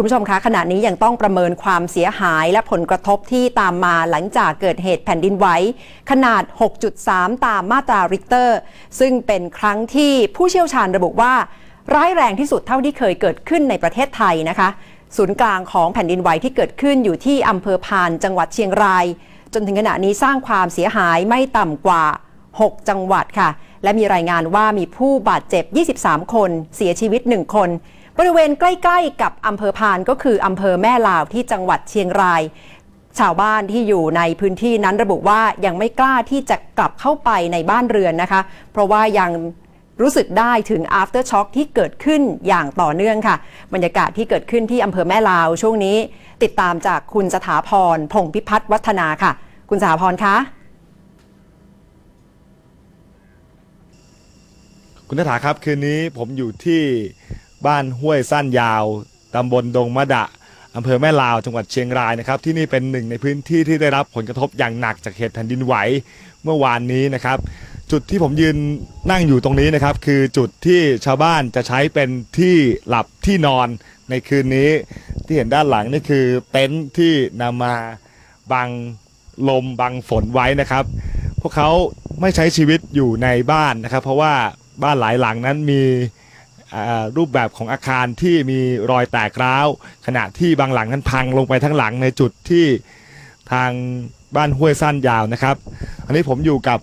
คุณผู้ชมคะขณะนี้ยังต้องประเมินความเสียหายและผลกระทบที่ตามมาหลังจากเกิดเหตุแผ่นดินไหวขนาด 6.3 ตามมาตราริกเตอร์ ซึ่งเป็นครั้งที่ผู้เชี่ยวชาญระบุว่า ร้ายแรงที่สุดเท่าที่เคยเกิดขึ้นในประเทศไทยนะคะ ศูนย์กลางของแผ่นดินไหวที่เกิดขึ้นอยู่ที่อำเภอพานจังหวัดเชียงราย จนถึงขณะนี้สร้างความเสียหายไม่ต่ำกว่า 6 จังหวัดค่ะ และมีรายงานว่ามีผู้บาดเจ็บ 23 คน เสียชีวิต 1 คน บริเวณใกล้ ๆ กับอำเภอพานก็คืออำเภอแม่ลาวที่จังหวัดเชียงราย ชาวบ้านที่อยู่ในพื้นที่นั้นระบุว่ายังไม่กล้าที่จะกลับเข้าไปในบ้านเรือนนะคะ เพราะว่ายังรู้สึกได้ถึง after shock ที่เกิดขึ้นอย่างต่อเนื่องค่ะ บรรยากาศที่เกิดขึ้นที่อำเภอแม่ลาวช่วงนี้ ติดตามจากคุณสถาพรพงพิพัฒน์วัฒนาค่ะ คุณสถาพรคะคุณทถาครับ คืนนี้ผมอยู่ที่ บ้านห้วยสั้นยาวตำบลดงมะดะอำเภอแม่ลาวจังหวัดเชียงรายนะครับ ที่นี่เป็นหนึ่งในพื้นที่ที่ได้รับผลกระทบอย่างหนักจากเหตุแผ่นดินไหวเมื่อวานนี้นะครับ จุดที่ผมยืนนั่งอยู่ตรงนี้นะครับ คือจุดที่ชาวบ้านจะใช้เป็นที่หลับที่นอนในคืนนี้ ที่เห็นด้านหลังนี่คือเต็นท์ที่นำมาบังลมบังฝนไว้นะครับ พวกเขาไม่ใช้ชีวิตอยู่ในบ้านนะครับ เพราะว่าบ้านหลายหลังนั้นมี รูปแบบของอาคารที่มีรอยแตกร้าว ขณะที่บางหลังนั้นพังลงไปทั้งหลังในจุดที่ทางบ้านห้วยสั้นยาวนะครับ อันนี้ผมอยู่กับ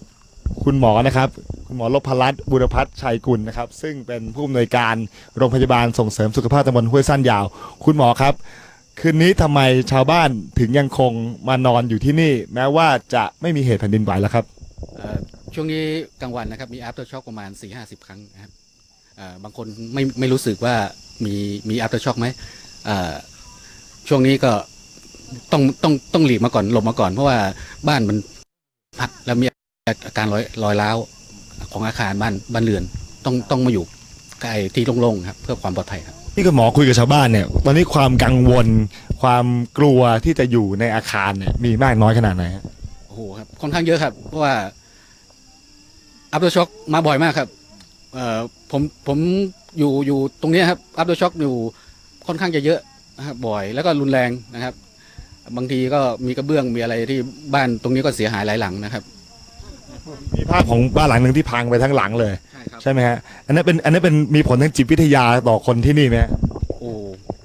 คุณหมอนะครับ คุณหมอลพรัตบุรพัฒน์ชัยกุลนะครับ ซึ่งเป็นผู้อำนวยการโรงพยาบาลส่งเสริมสุขภาพตำบลห้วยสั้นยาว คุณหมอครับ คืนนี้ทำไมชาวบ้านถึงยังคงมานอนอยู่ที่นี่ แม้ว่าจะไม่มีเหตุแผ่นดินไหวแล้วครับ เอ่อช่วงนี้กลางวันนะครับ มี after shock ประมาณ 4 5 0 ครั้งนะครับ บางคนไม่ไม่รู้สึกว่ามีมี after shock ไหมเอ่อช่วงนี้ก็ต้องต้องต้องหลีกมาก่อนหลบมาก่อน เพราะว่าบ้านมันพัดแล้วมีอาการรอยรอยร้าวของอาคารบ้านบ้านเรือนต้องต้องมาอยู่ใกล้ที่โล่งๆครับเพื่อความปลอดภัยครับที่คุณหมอคุยกับชาวบ้านเนี่ยตอนนี้ความกังวล ความกลัวที่จะอยู่ในอาคารเนี่ยมีมากน้อยขนาดไหนฮะโอ้โหครับค่อนข้างเยอะครับ เพราะว่า after shock มาบ่อยมากครับเอ่อ ผมผมอยู่อยู่ตรงเนี้ยครับ after shock อยู่ค่อนข้างจะเยอะนะครับบ่อยแล้วก็รุนแรงนะครับ บางทีก็มีกระเบื้องมีอะไรที่บ้านตรงนี้ก็เสียหายหลายหลังนะครับ มีภาพของบ้านหลังหนึ่งที่พังไปทั้งหลังเลยใช่ครับ ใช่ไหมฮะอันนั้นเป็นอันนั้นเป็นมีผลทางจิตวิทยาต่อคนที่นี่ไหมฮะโอ้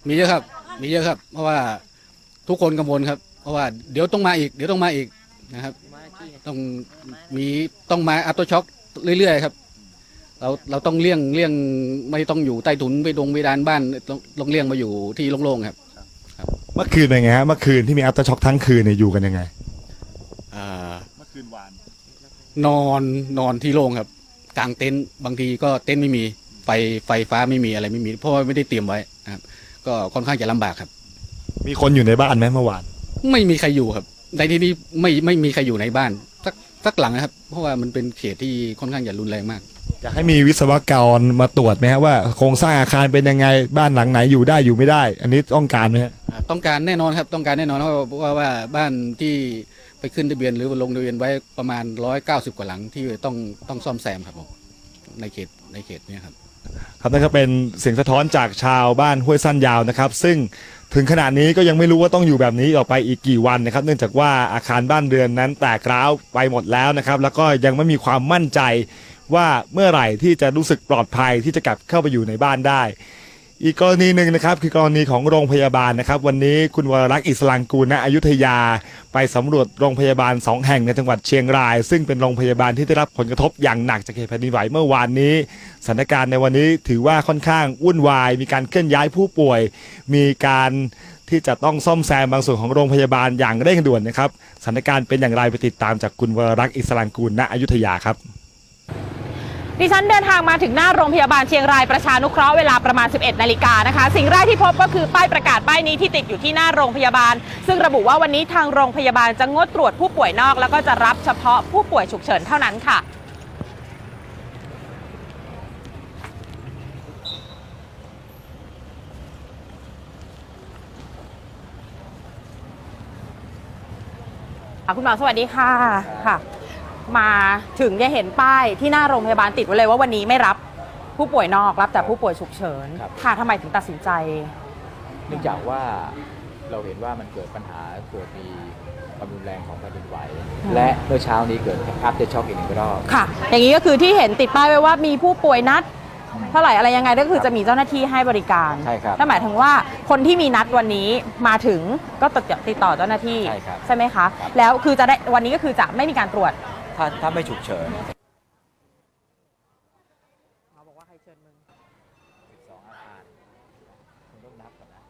มีเยอะครับ มีเยอะครับ เพราะว่าทุกคนกังวลครับ เพราะว่าเดี๋ยวต้องมาอีก เดี๋ยวต้องมาอีกนะครับ ต้องมีต้องมา after shock เรื่อยๆครับ เราเราต้องเลี่ยงเลี่ยงไม่ต้องอยู่ใต้ถุนไปดงไปดานบ้านต้องต้องเลี่ยงมาอยู่ที่โล่งๆครับ เมื่อคืนเป็นไงฮะเมื่อคืนที่มีอัลตราช็อกทั้งคืนเนี่ยอยู่กันยังไง อ่า เมื่อคืนวาน นอนนอนที่โล่งครับ กลางเต็นท์บางทีก็เต็นท์ไม่มีไฟไฟฟ้าไม่มีอะไรไม่มี เพราะว่าไม่ได้เตรียมไว้นะครับ ก็ค่อนข้างจะลำบากครับ มีคนอยู่ในบ้านไหมเมื่อวาน ไม่มีใครอยู่ครับ ในที่นี้ไม่ไม่มีใครอยู่ในบ้านสักสักหลังนะครับ เพราะว่ามันเป็นเขตที่ค่อนข้างจะรุนแรงมาก อยากให้มีวิศวกรมาตรวจไหมฮะว่าโครงสร้างอาคารเป็นยังไงบ้านหลังไหนอยู่ได้อยู่ไม่ได้ อันนี้ต้องการไหมฮะอ่าต้องการแน่นอนครับต้องการแน่นอนเพราะว่าเพราะว่าว่าบ้านที่ไปขึ้นทะเบียนหรือลงทะเบียนไว้ประมาณร้อยเก้าสิบกว่าหลังที่ต้องต้องซ่อมแซมครับผมในเขตในเขตเนี้ครับ ครับนั่นก็เป็นเสียงสะท้อนจากชาวบ้านห้วยสั้นยาวนะครับ ซึ่งถึงขนาดนี้ก็ยังไม่รู้ว่าต้องอยู่แบบนี้ต่อไปอีกกี่วันนะครับ เนื่องจากว่าอาคารบ้านเรือนนั้นแตกร้าวไปหมดแล้วนะครับ แล้วก็ยังไม่มีความมั่นใจ ว่าเมื่อไหร่ที่จะรู้สึกปลอดภัยที่จะกลับเข้าไปอยู่ในบ้านได้ อีกกรณีหนึ่งนะครับ คือกรณีของโรงพยาบาลนะครับ วันนี้คุณวรรักษ์อิสลังกูลณอยุธยา ไปสำรวจโรงพยาบาลสองแห่งในจังหวัดเชียงราย ซึ่งเป็นโรงพยาบาลที่ได้รับผลกระทบอย่างหนักจากเหตุแผ่นดินไหวเมื่อวานนี้สถานการณ์ในวันนี้ถือว่าค่อนข้างวุ่นวาย มีการเคลื่อนย้ายผู้ป่วย มีการที่จะต้องซ่อมแซมบางส่วนของโรงพยาบาลอย่างเร่งด่วนนะครับสถานการณ์เป็นอย่างไรไปติดตามจากคุณวรรักษ์อิสลังกูลณอยุธยาครับ ดิฉันเดินทางมาถึงหน้าโรงพยาบาลเชียงรายประชานุเคราะห์เวลาประมาณ 11 นาฬิกานะคะ สิ่งแรกที่พบก็คือป้ายประกาศป้ายนี้ที่ติดอยู่ที่หน้าโรงพยาบาล ซึ่งระบุว่าวันนี้ทางโรงพยาบาลจะงดตรวจผู้ป่วยนอก แล้วก็จะรับเฉพาะผู้ป่วยฉุกเฉินเท่านั้นค่ะอะคุณหมอสวัสดีค่ะค่ะ มาถึงจะเห็นป้ายที่หน้าโรงพยาบาลติดไว้เลยว่าวันนี้ไม่รับผู้ป่วยนอกรับแต่ผู้ป่วยฉุกเฉินครับ ค่ะทำไมถึงตัดสินใจ เนื่องจากว่าเราเห็นว่ามันเกิดปัญหาเกิดมีความรุนแรงของแผ่นดินไหวและเมื่อเช้านี้เกิดอัพเดตช็อกอีกหนึ่งรอบ ค่ะ อย่างนี้ก็คือที่เห็นติดป้ายไว้ว่ามีผู้ป่วยนัด เท่าไหร่อะไรยังไงก็คือจะมีเจ้าหน้าที่ให้บริการใช่ครับนั่นหมายถึงว่าคนที่มีนัดวันนี้มาถึงก็ติดติดต่อเจ้าหน้าที่ใช่ครับใช่ไหมคะ ครับ แล้วคือจะได้วันนี้ก็คือจะไม่มีการตรวจ ถ้าถ้าไม่ฉุกเฉินบอกว่าใครเชิญมึง12อาคารคุณต้องนับก่อนนะ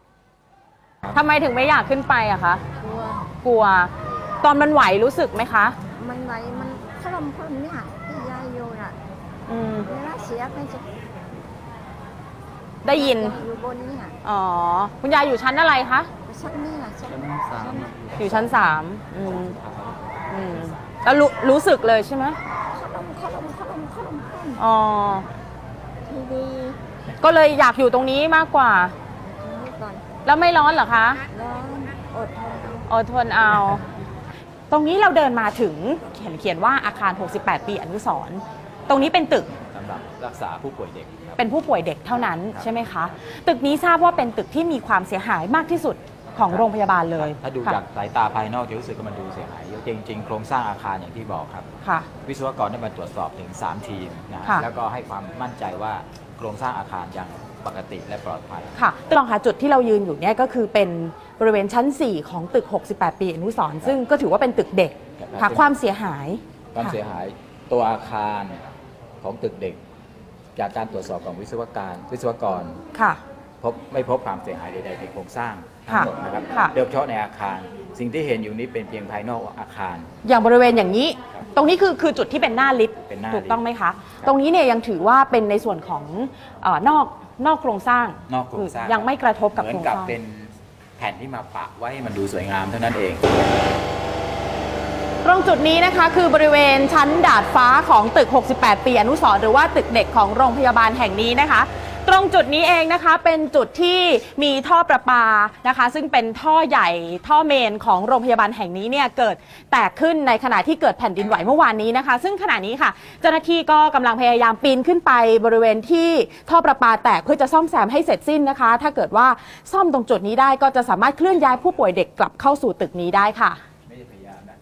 ทำไมถึงไม่อยากขึ้นไปอะคะ กลัวกลัว ตอนมันไหวรู้สึกไหมคะ มันไหวมันขลมขลมเนี่ยที่ยายอยู่น่ะอืม เวลาเสียไปจะได้ยิน อยู่บนเนี่ยอ๋อ คุณยายอยู่ชั้นอะไรคะ ชั้นนี่น่ะชั้นอยู่ชั้นสามอืม อืม แล้วรู้รู้สึกเลยใช่ไหมขลมขลมขลมขลมขลมอ๋อ ทีวีก็เลยอยากอยู่ตรงนี้มากกว่าตรงนี้ก่อนแล้วไม่ร้อนเหรอคะ ร้อนอดทนเอาอดทนเอา ตรงนี้เราเดินมาถึงเขียนเขียนว่าอาคาร 68 ปีอนุสรณ์ตรงนี้เป็นตึก สำหรับรักษาผู้ป่วยเด็กครับ เป็นผู้ป่วยเด็กเท่านั้นครับ ใช่ไหมคะ ตึกนี้ทราบว่าเป็นตึกที่มีความเสียหายมากที่สุด ของโรงพยาบาลเลยถ้าดูค่ะจากสายตาภายนอกจะรู้สึกว่ามันดูเสียหายเยอะจริงๆ โครงสร้างอาคารอย่างที่บอกครับ ค่ะ วิศวกรได้มาตรวจสอบถึง 3 ทีมนะค่ะ แล้วก็ให้ความมั่นใจว่าโครงสร้างอาคารยังปกติและปลอดภัย ค่ะตรองค่ะจุดที่เรายืนอยู่เนี่ยก็คือเป็นบริเวณชั้น 4 ของตึก 68 ปีอนุสรณ์ซึ่งก็ถือว่าเป็นตึกเด็กครับ ค่ะความเสียหาย ความเสียหายตัวอาคารของตึกเด็ก จากการตรวจสอบของวิศวการวิศวกร ค่ะ พบไม่พบความเสียหายใดๆในโครงสร้างทั้งค่ะหมดนะครับค่ะ โดยเฉพาะในอาคาร สิ่งที่เห็นอยู่นี้เป็นเพียงภายนอกอาคาร อย่างบริเวณอย่างนี้ ตรงนี้คือคือจุดที่เป็นหน้าลิฟต์เป็นหน้าถูกต้องไหมคะครับตรงนี้เนี่ยยังถือว่าเป็นในส่วนของเออนอกนอกโครงสร้างนอกโครงสร้าง ยังไม่กระทบกับเหมืโคอรนงกับสร้างเป็นแผ่นที่มาปะไว้ให้มันดูสวยงามเท่านั้นเอง ตรงจุดนี้นะคะคือบริเวณชั้นดาดฟ้าของตึก 68 ปีอนุสรณ์หรือว่าตึกเด็กของโรงพยาบาลแห่งนี้นะคะ ตรงจุดนี้เองนะคะเป็นจุดที่มีท่อประปานะคะ ซึ่งเป็นท่อใหญ่ท่อเมนของโรงพยาบาลแห่งนี้เนี่ยเกิดแตกขึ้นในขณะที่เกิดแผ่นดินไหวเมื่อวานนี้นะคะ ซึ่งขณะนี้ค่ะ เจ้าหน้าที่ก็กำลังพยายามปีนขึ้นไปบริเวณที่ท่อประปาแตกเพื่อจะซ่อมแซมให้เสร็จสิ้นนะคะ ถ้าเกิดว่าซ่อมตรงจุดนี้ได้ก็จะสามารถเคลื่อนย้ายผู้ป่วยเด็กกลับเข้าสู่ตึกนี้ได้ค่ะ ไม่ได้พยายามนะ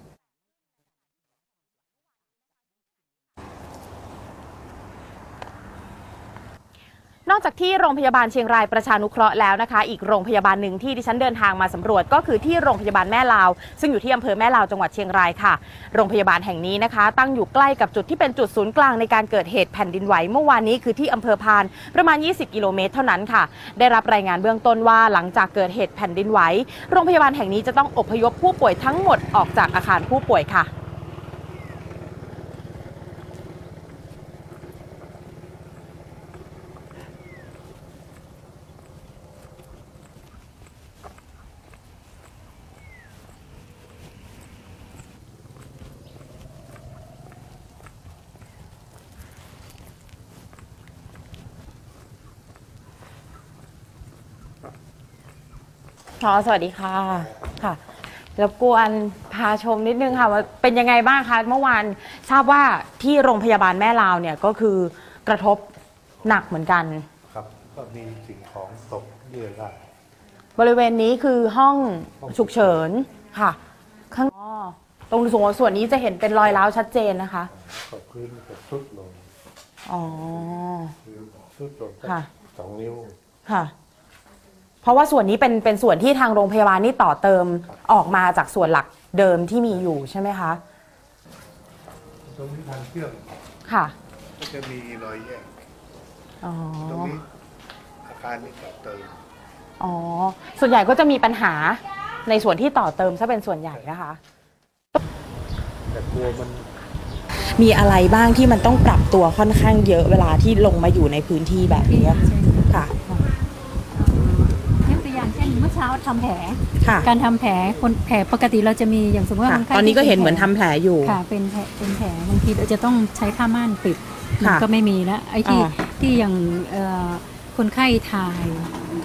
นอกจากที่โรงพยาบาลเชียงรายประชานุเคราะห์แล้วนะคะ อีกโรงพยาบาลหนึ่งที่ดิฉันเดินทางมาสำรวจก็คือที่โรงพยาบาลแม่ลาว ซึ่งอยู่ที่อำเภอแม่ลาวจังหวัดเชียงรายค่ะ โรงพยาบาลแห่งนี้นะคะ ตั้งอยู่ใกล้กับจุดที่เป็นจุดศูนย์กลางในการเกิดเหตุแผ่นดินไหวเมื่อวานนี้คือที่อำเภอพานประมาณ 20 กิโลเมตรเท่านั้นค่ะ ได้รับรายงานเบื้องต้นว่าหลังจากเกิดเหตุแผ่นดินไหวโรงพยาบาลแห่งนี้จะต้องอพยพผู้ป่วยทั้งหมดออกจากอาคารผู้ป่วยค่ะ พอสวัสดีค่ะค่ะรบกวนพาชมนิดนึงค่ะว่าเป็นยังไงบ้างคะเมื่อวานทราบว่าที่โรงพยาบาลแม่ลาวเนี่ยก็คือกระทบหนักเหมือนกัน ครับ ก็มีสิ่งของตกเรื่อยได้บริเวณนี้คือห้องฉุกเฉินค่ะ ข้างอ๋อตรงส่วนส่วนนี้จะเห็นเป็นรอยร้าวชัดเจนนะคะ ตกพื้นก็ทรุดลงอ๋อ คือทรุดลงสักค่ะ สองนิ้วค่ะ เพราะว่าส่วนนี้เป็นเป็นส่วนที่ทางโรงพยาบาลนี่ต่อเติมออกมาจากส่วนหลักเดิมที่มีอยู่ใช่ไหมคะตรงที่ทางเชื่อมค่ะก็จะมีรอยแยกอ๋อตรงนี้อาคารนี้ต่อเติมอ๋อส่วนใหญ่ก็จะมีปัญหาในส่วนที่ต่อเติมซะเป็นส่วนใหญ่นะคะ แต่กลัวมันมีอะไรบ้างที่มันต้องปรับตัวค่อนข้างเยอะเวลาที่ลงมาอยู่ในพื้นที่แบบนี้ค่ะ ยกตัวอย่างเช่นเมื่อเช้าทำแผล ค่ะ การทำแผลคนแผลปกติเราจะมีอย่างสมมติว่าค่ะคนไข้ตอนนี้ก็ที่เห็นเหมือนทำแผลอยู่ ค่ะ เป็นแผลเป็นแผลบางทีเราจะต้องใช้ผ้าม่านปิดค่ะมันก็ไม่มีแล้วไอ้ที่อ่า ที่อย่างเอ่อคนไข้ถ่าย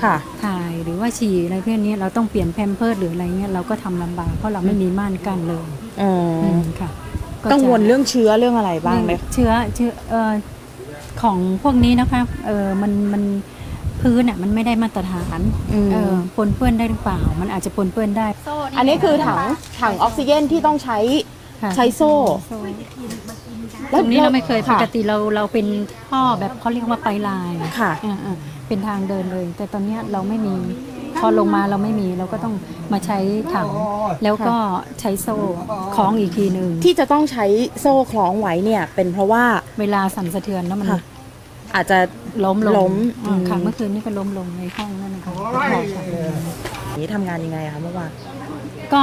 ค่ะ ถ่ายหรือว่าฉี่อะไรพวกนี้เราต้องเปลี่ยนแพมเพิร์ดหรืออะไรเงี้ยเราก็ทำลำบากเพราะเราไม่มีม่านกั้นเลยอืมอืมค่ะจะ กังวลเรื่องเชื้อเรื่องอะไรบ้างไหมเรื่องเชื้อเชื้อเอ่อของพวกนี้นะคะเออมันมัน พื้นอะมันไม่ได้มาตรฐานอืม เออปนเปื้อนได้หรือเปล่า มันอาจจะปนเปื้อนได้อันนี้คือถังถังออกซิเจนที่ต้องใช้ ค่ะใช้โซ่ตรงนี้เราไม่เคยปค่ะกติเราเราเป็นท่อแบบเขาเรียกว่าไปลายค่ะ อ่าอ่าเป็นทางเดินเลย แต่ตอนเนี้ยเราไม่มีพอลงมาเราไม่มีเราก็ต้องมาใช้ถังแล้วก็ใช้โซ่คล้องอีกทีหนึ่งที่จะต้องใช้โซ่คล้องไว้เนี่ย เป็นเพราะว่า เวลาสั่นสะเทือนแล้วมันค่ะ อาจจะล้มลงล้มอ่าค่ะอืมเมื่อคืนนี้ก็ล้มลงในห้องนั่นนะคะนี้ทำงานยังไงคะเมื่อวาน ก็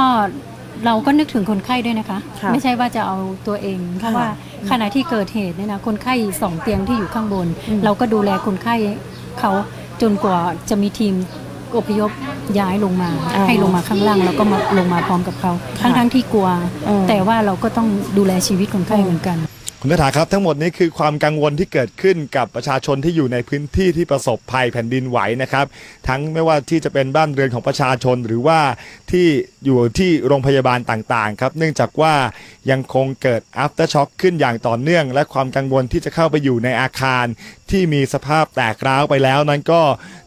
เราก็นึกถึงคนไข้ด้วยนะคะ ค่ะไม่ใช่ว่าจะเอาตัวเอง เพราะค่ะว่าขณะที่เกิดเหตุเนี่ยนะคนไข้สองเตียงที่อยู่ข้างบน อืม เราก็ดูแลคนไข้เขาจนกว่าจะมีทีมอพยพย้ายลงมาให้ลงมาข้างล่างแล้วก็มาลงมาพร้อมกับเขาทั้งทั้งๆที่กลัวอืมแต่ว่าเราก็ต้องดูแลชีวิตคนไข้เหมือนกัน คุณนัฐาครับทั้งหมดนี้คือความกังวลที่เกิดขึ้นกับประชาชนที่อยู่ในพื้นที่ที่ประสบภัยแผ่นดินไหวนะครับ ทั้งไม่ว่าที่จะเป็นบ้านเรือนของประชาชนหรือว่าที่อยู่ที่โรงพยาบาลต่างๆครับ เนื่องจากว่ายังคงเกิด after shock ขึ้นอย่างต่อเนื่อง และความกังวลที่จะเข้าไปอยู่ในอาคาร ที่มีสภาพแตกร้าวไปแล้ว นั้นก็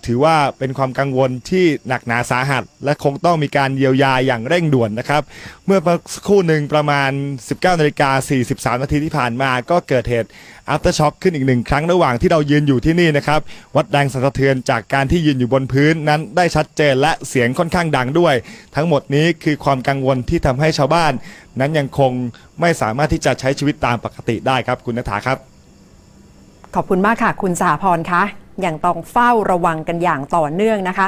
ถือว่าเป็นความกังวลที่หนักหนาสาหัส และคงต้องมีการเยียวยาอย่างเร่งด่วนนะครับ เมื่อสักครู่หนึ่งประมาณ 19นาฬิกา43นาทีที่ผ่านมาก็เกิดเหตุ after shock ขึ้นอีกหนึ่งครั้งระหว่างที่เรายืนอยู่ที่นี่นะครับ วัดแรงสั่นสะเทือนจากการที่ยืนอยู่บนพื้นนั้นได้ชัดเจนและเสียงค่อนข้างดังด้วย ทั้งหมดนี้คือความกังวลที่ทำให้ชาวบ้าน นั้นยังคงไม่สามารถที่จะใช้ชีวิตตามปกติได้ครับคุณนฐาครับ ขอบคุณมากค่ะ คุณสาพรคะอยังต้องเฝ้าระวังกันอย่างต่อเนื่องนะคะ